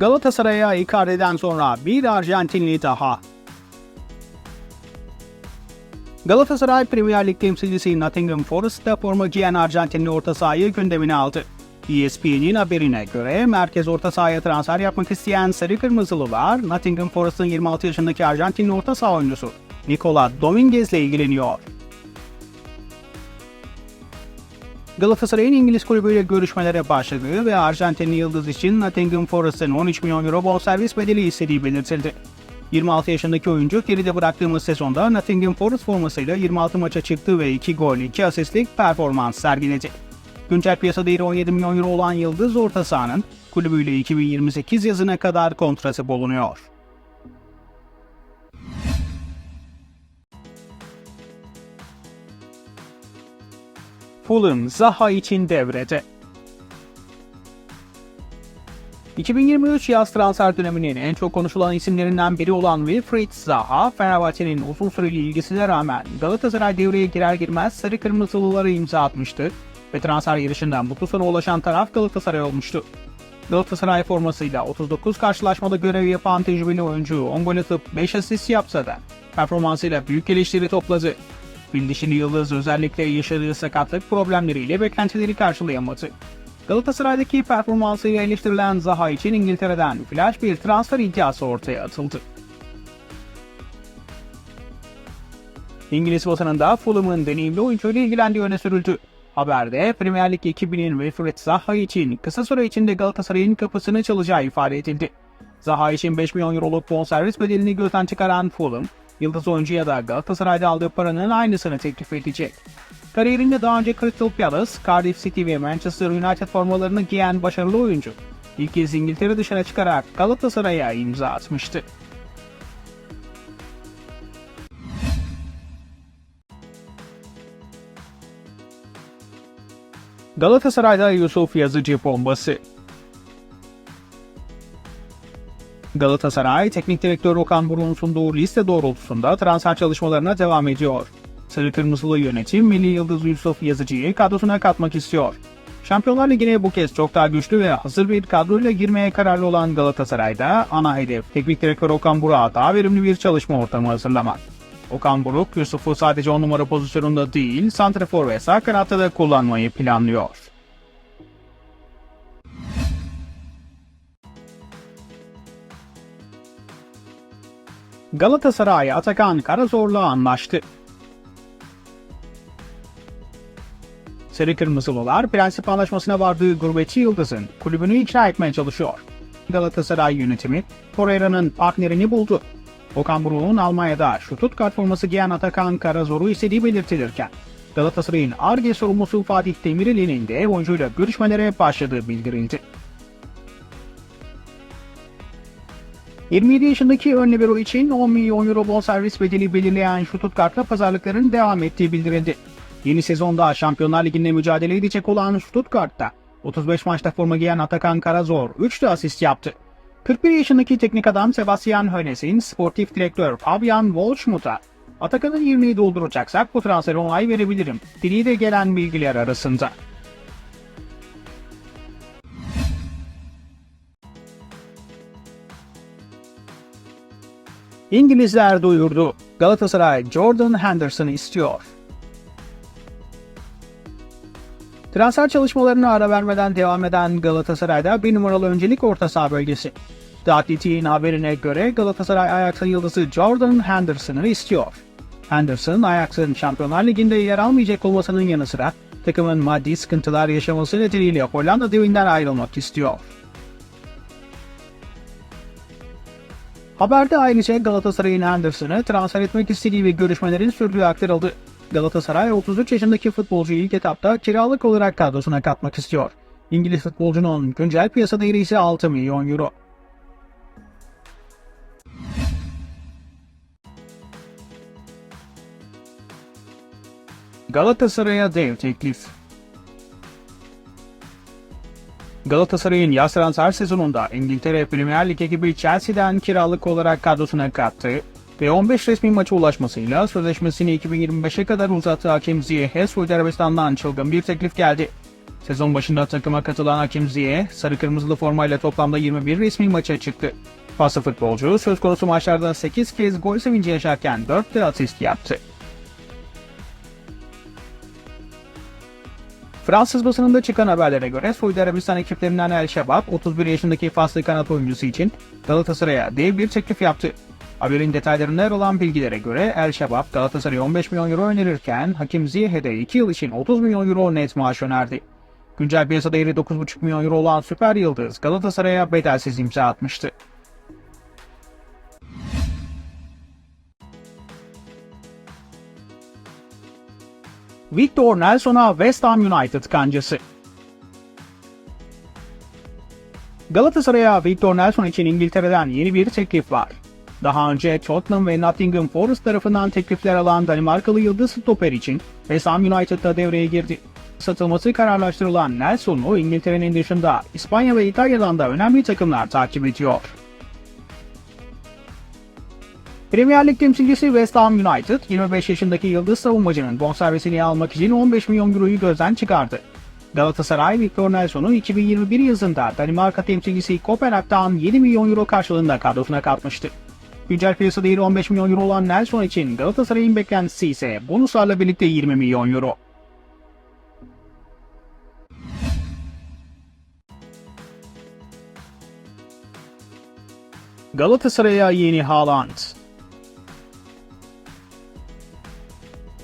Galatasaray'a Icardi'den sonra bir Arjantinli daha. Galatasaray Premier Lig temsilcisi Nottingham Forest'ta forma giyen Arjantinli orta sahayı gündemine aldı. ESPN'in haberine göre merkez orta sahaya transfer yapmak isteyen Sarı Kırmızılılar, Nottingham Forest'ın 26 yaşındaki Arjantinli orta saha oyuncusu Nicola Dominguez ile ilgileniyor. Galatasaray'ın İngiliz kulübüyle görüşmelere başladığı ve Arjantinli yıldız için Nottingham Forest'ın 13 milyon euro bonservis bedeli istediği belirtildi. 26 yaşındaki oyuncu geride bıraktığımız sezonda Nottingham Forest formasıyla 26 maça çıktı ve 2 gol 2 asistlik performans sergiledi. Güncel piyasa değeri 17 milyon euro olan Yıldız orta sahanın kulübüyle 2028 yazına kadar kontratı bulunuyor. Fulham Zaha için devrede. 2023 yaz transfer döneminin en çok konuşulan isimlerinden biri olan Wilfried Zaha, Fenerbahçe'nin uzun süreli ilgisine rağmen Galatasaray devreye girer girmez sarı kırmızılıları imza atmıştı ve transfer yarışından mutlu sona ulaşan taraf Galatasaray olmuştu. Galatasaray formasıyla 39 karşılaşmada görev yapan tecrübeli oyuncu 10 gol atıp 5 asist yapsa da performansıyla büyük eleştiri topladı. Bildişili Yıldız özellikle yaşadığı sakatlık problemleriyle beklentileri karşılayamadı. Galatasaray'daki performansıyla eleştirilen Zaha için İngiltere'den flash bir transfer iddiası ortaya atıldı. İngiliz basınında Fulham'ın deneyimli oyuncuyla ilgilendiği öne sürüldü. Haberde Premier Lig ekibinin Wilfried Zaha için kısa süre içinde Galatasaray'ın kapısını çalacağı ifade edildi. Zaha için 5 milyon euroluk bonservis bedelini gözden çıkaran Fulham, Yıldız oyuncuya da Galatasaray'da aldığı paranın aynısını teklif edecek. Kariyerinde daha önce Crystal Palace, Cardiff City ve Manchester United formalarını giyen başarılı oyuncu, ilk kez İngiltere dışına çıkarak Galatasaray'a imza atmıştı. Galatasaray'da Yusuf Yazıcı bombası. Galatasaray, Teknik Direktör Okan Buruk'un sunduğu liste doğrultusunda transfer çalışmalarına devam ediyor. Sarı Kırmızılı yönetim Milli Yıldız Yusuf Yazıcı'yı kadrosuna katmak istiyor. Şampiyonlar Ligi'ne bu kez çok daha güçlü ve hazır bir kadroyla girmeye kararlı olan Galatasaray'da ana hedef Teknik Direktör Okan Buruk'a daha verimli bir çalışma ortamı hazırlamak. Okan Buruk, Yusuf'u sadece 10 numara pozisyonunda değil, santrafor ve sağ kanatta da kullanmayı planlıyor. Galatasaray Atakan Karazor'la anlaştı. Sarı Kırmızılılar prensip anlaşmasına vardığı gurbetçi Yıldız'ın kulübünü ikna etmeye çalışıyor. Galatasaray yönetimi Torreira'nın partnerini buldu. Okan Buruk'un Almanya'da Stuttgart forması giyen Atakan Karazor'u istediği belirtilirken Galatasaray'ın ARGE sorumlusu Fatih Demirel'in de oyuncuyla görüşmelere başladığı bildirildi. 27 yaşındaki ön libero için 10 milyon euro bonservis bedeli belirleyen Stuttgart'la pazarlıkların devam ettiği bildirildi. Yeni sezonda Şampiyonlar Ligi'nde mücadele edecek olan Stuttgart'ta 35 maçta forma giyen Atakan Karazor 3 de asist yaptı. 41 yaşındaki teknik adam Sebastian Hoeneß'in sportif direktör Fabian Wolfsmuth'a Atakan'ın yerini dolduracaksak bu transfere onay verebilirim. Dili de gelen bilgiler arasında. İngilizler duyurdu. Galatasaray Jordan Henderson'ı istiyor. Transfer çalışmalarına ara vermeden devam eden Galatasaray'da bir numaralı öncelik orta saha bölgesi. Athletic'in haberine göre Galatasaray Ajax'ın yıldızı Jordan Henderson'ı istiyor. Henderson, Ajax'ın Şampiyonlar Ligi'nde yer almayacak olmasının yanı sıra takımın maddi sıkıntılar yaşaması nedeniyle Hollanda devinden ayrılmak istiyor. Haberde ayrıca Galatasaray'ın Henderson'ı transfer etmek istediği ve görüşmelerin sürdüğü aktarıldı. Galatasaray 33 yaşındaki futbolcuyu ilk etapta kiralık olarak kadrosuna katmak istiyor. İngiliz futbolcunun güncel piyasa değeri ise 6 milyon euro. Galatasaray'a dev teklif. Galatasaray'ın yaz transfer sezonunda İngiltere Premier Lig ekibi Chelsea'den kiralık olarak kadrosuna kattı ve 15 resmi maça ulaşmasıyla sözleşmesini 2025'e kadar uzattığı hakem Ziyeh Suudi Arabistan'dan çılgın bir teklif geldi. Sezon başında takıma katılan Hakim Ziyech, sarı kırmızılı formayla toplamda 21 resmi maça çıktı. Faslı futbolcu söz konusu maçlarda 8 kez gol sevinci yaşarken 4 de asist yaptı. Fransız basınında çıkan haberlere göre Suudi Arabistan ekiplerinden El Şebab 31 yaşındaki Faslı kanat oyuncusu için Galatasaray'a dev bir teklif yaptı. Haberin detaylarında yer alan bilgilere göre El Şebab Galatasaray'a 15 milyon euro önerirken Hakim Ziyech'e de 2 yıl için 30 milyon euro net maaş önerdi. Güncel piyasa değeri 9,5 milyon euro olan süper yıldız Galatasaray'a bedelsiz imza atmıştı. Victor Nelson'a West Ham United kancası. Galatasaray'a Victor Nelson için İngiltere'den yeni bir teklif var. Daha önce Tottenham ve Nottingham Forest tarafından teklifler alan Danimarkalı yıldız stoper için West Ham United'da devreye girdi. Satılması kararlaştırılan Nelson'u İngiltere'nin dışında İspanya ve İtalya'dan da önemli takımlar takip ediyor. Premier Lig temsilcisi West Ham United, 25 yaşındaki yıldız savunmacının bonservisini almak için 15 milyon euroyu gözden çıkardı. Galatasaray, Victor Nelson'u 2021 yazında Danimarka temsilcisi Kopenhag'dan 7 milyon euro karşılığında kadrosuna katmıştı. Güncel piyasa değeri 15 milyon euro olan Nelson için Galatasaray'ın beklentisi ise bonuslarla birlikte 20 milyon euro. Galatasaray'a yeni Haaland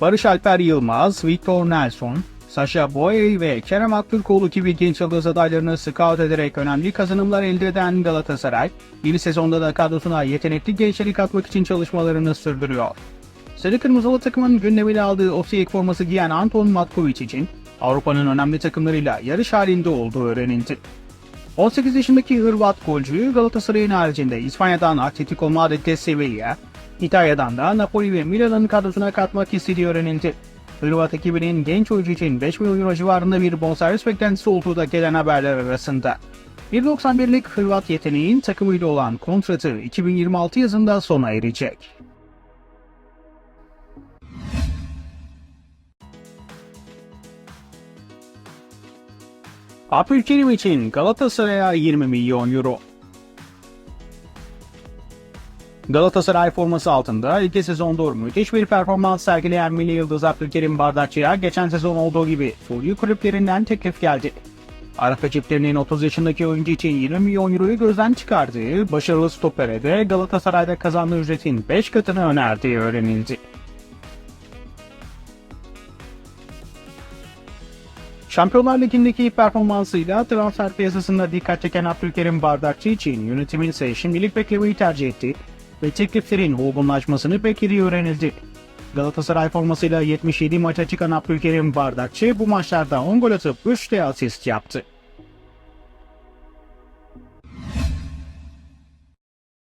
Barış Alper Yılmaz, Victor Nelson, Sasha Boye ve Kerem Aktürkoğlu gibi genç yıldız adaylarını scout ederek önemli kazanımlar elde eden Galatasaray, yeni sezonda da kadrosuna yetenekli gençleri katmak için çalışmalarını sürdürüyor. Sarı Kırmızılı takımın gündemine aldığı Osijek forması giyen Anton Matkovic için Avrupa'nın önemli takımlarıyla yarış halinde olduğu öğrenildi. 18 yaşındaki Hırvat golcüyü Galatasaray'ın haricinde İspanya'dan Atletico Madrid'de Sevilla, İtalya'dan da Napoli ve Milan'ın kadrosuna katmak istediği öğrenildi. Hırvat ekibinin genç oyuncu için 5 milyon euro civarında bir bonservis beklentisi olduğu da gelen haberler arasında. 1.91'lik Hırvat yeteneğin takımıyla olan kontratı 2026 yazında sona erecek. Abdülkerim için Galatasaray'a 20 milyon euro. Galatasaray forması altında iki sezondur müthiş bir performans sergileyen milli yıldız Abdülkerim Bardakçı'ya geçen sezon olduğu gibi Fulya kulüplerinden teklif geldi. Arap çiftlerinin 30 yaşındaki oyuncu için 20 milyon euroyu gözden çıkardığı, başarılı stopere de Galatasaray'da kazandığı ücretin 5 katını önerdiği öğrenildi. Şampiyonlar Ligi'ndeki performansıyla transfer piyasasında dikkat çeken Abdülkerim Bardakçı için yönetimin ise şimdilik beklemeyi tercih etti ve tekliflerin olgunlaşmasını beklediği öğrenildi. Galatasaray formasıyla 77 maça çıkan Abdülkerim Bardakçı bu maçlarda 10 gol atıp 3 de asist yaptı.